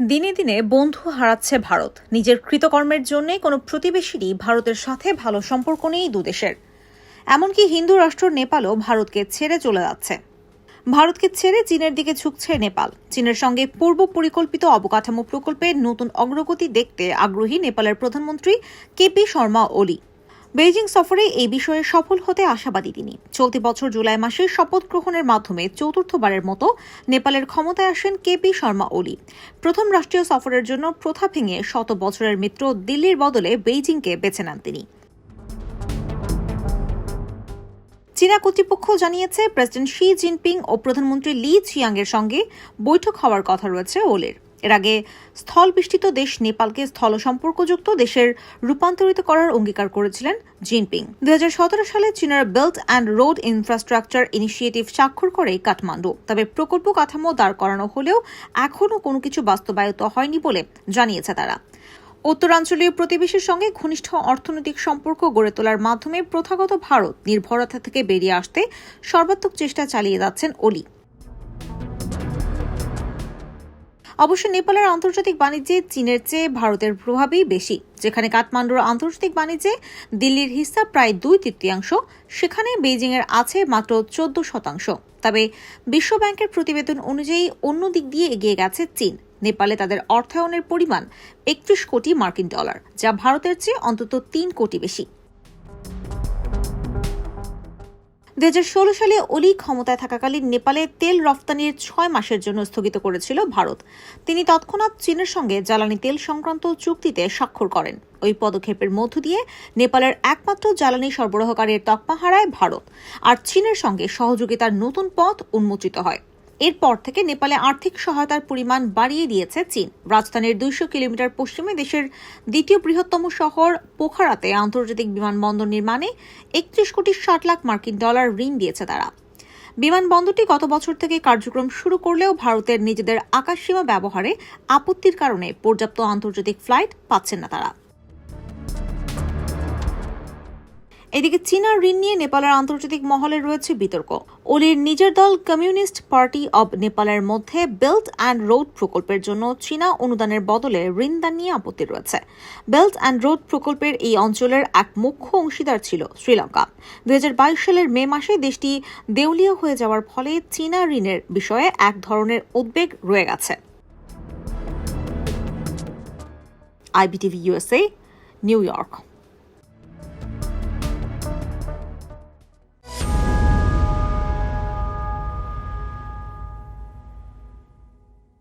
দিনে দিনে বন্ধু হারাচ্ছে ভারত। নিজের কৃতকর্মের জন্য কোনো প্রতিবেশীরই ভারতের সাথে ভালো সম্পর্ক নেই দুদেশের এমনকি হিন্দু রাষ্ট্র নেপালও ভারতকে ছেড়ে চলে যাচ্ছে। ভারতকে ছেড়ে চীনের দিকে ঝুঁকছে নেপাল। চীনের সঙ্গে পূর্ব পরিকল্পিত অবকাঠামো প্রকল্পে নতুন অগ্রগতি দেখতে আগ্রহী নেপালের প্রধানমন্ত্রী কেপি শর্মা ওলি। বেইজিং সফরে এই বিষয়ে সফল হতে আশাবাদী তিনি। চলতি বছর জুলাই মাসে শপথ গ্রহণের মাধ্যমে চতুর্থবারের মতো নেপালের ক্ষমতায় আসেন কেপি শর্মা ওলি। প্রথম রাষ্ট্রীয় সফরের জন্য প্রথা ভেঙে শত বছরের মিত্র দিল্লির বদলে বেইজিংকে বেছে নেন তিনি। চীনা কর্তৃপক্ষ জানিয়েছে, প্রেসিডেন্ট শি জিনপিং ও প্রধানমন্ত্রী লি চিয়াং এর সঙ্গে বৈঠক হওয়ার কথা রয়েছে ওলের। এর আগে স্থল বিস্তৃত দেশ নেপালকে স্থল সম্পর্কযুক্ত দেশের রূপান্তরিত করার অঙ্গীকার করেছিলেন জিনপিং। দুই হাজার সতেরো সালে চীনের belt and road infrastructure initiative স্বাক্ষর করে কাঠমান্ডু। তবে প্রকল্প কাঠামো দাঁড় করানো হলেও এখনও কোনো কিছু বাস্তবায়িত হয়নি বলে জানিয়েছে তারা। উত্তরাঞ্চলীয় প্রতিবেশীর সঙ্গে ঘনিষ্ঠ অর্থনৈতিক সম্পর্ক গড়ে তোলার মাধ্যমে প্রথাগত ভারত নির্ভরতা থেকে বেরিয়ে আসতে সর্বাত্মক চেষ্টা চালিয়ে যাচ্ছেন ওলি। অবশ্য নেপালের আন্তর্জাতিক বাণিজ্যে চীনের চেয়ে ভারতের প্রভাবই বেশি। যেখানে কাঠমান্ডুর আন্তর্জাতিক বাণিজ্যে দিল্লির হিস্সা প্রায় দুই তৃতীয়াংশ, সেখানে বেইজিংয়ের আছে মাত্র চোদ্দ শতাংশ। তবে বিশ্বব্যাংকের প্রতিবেদন অনুযায়ী অন্য দিক দিয়ে এগিয়ে গেছে চীন। নেপালে তাদের অর্থায়নের পরিমাণ একত্রিশ কোটি মার্কিন ডলার, যা ভারতের চেয়ে অন্তত তিন কোটি বেশি। দু হাজার ষোলো সালে অলি ক্ষমতায় থাকাকালীন নেপালে তেল রফতানির ছয় মাসের জন্য স্থগিত করেছিল ভারত। তিনি তৎক্ষণাৎ চীনের সঙ্গে জ্বালানি তেল সংক্রান্ত চুক্তিতে স্বাক্ষর করেন। ওই পদক্ষেপের মধ্য দিয়ে নেপালের একমাত্র জ্বালানি সরবরাহকারীর তকমা হারায় ভারত। আর চীনের সঙ্গে সহযোগিতার নতুন পথ উন্মোচিত হয়। এরপর থেকে নেপালে আর্থিক সহায়তার পরিমাণ বাড়িয়ে দিয়েছে চীন। রাজধানীর দুইশো কিলোমিটার পশ্চিমে দেশের দ্বিতীয় বৃহত্তম শহর পোখারাতে আন্তর্জাতিক বিমানবন্দর নির্মাণে একত্রিশ কোটি ষাট লাখ মার্কিন ডলার ঋণ দিয়েছে তারা। বিমানবন্দরটি গত বছর থেকে কার্যক্রম শুরু করলেও ভারতের নিজেদের আকাশসীমা ব্যবহারে আপত্তির কারণে পর্যাপ্ত আন্তর্জাতিক ফ্লাইট পাচ্ছেন না তারা। এদিকে চীনা ঋণ নিয়ে নেপালের আন্তর্জাতিক মহলে রয়েছে বিতর্ক। ওলির নিজের দল কমিউনিস্ট পার্টি অব নেপালের মধ্যে বেল্ট অ্যান্ড রোড প্রকল্পের জন্য চীনা অনুদানের বদলে ঋণদান নিয়ে আপত্তি রয়েছে। বেল্ট অ্যান্ড রোড প্রকল্পের এই অঞ্চলের এক মুখ্য অংশীদার ছিল শ্রীলঙ্কা। দুই হাজার বাইশ সালের মে মাসে দেশটি দেউলিয়া হয়ে যাওয়ার ফলে চীনা ঋণের বিষয়ে এক ধরনের উদ্বেগ রয়ে গেছে। IBTV USA New York.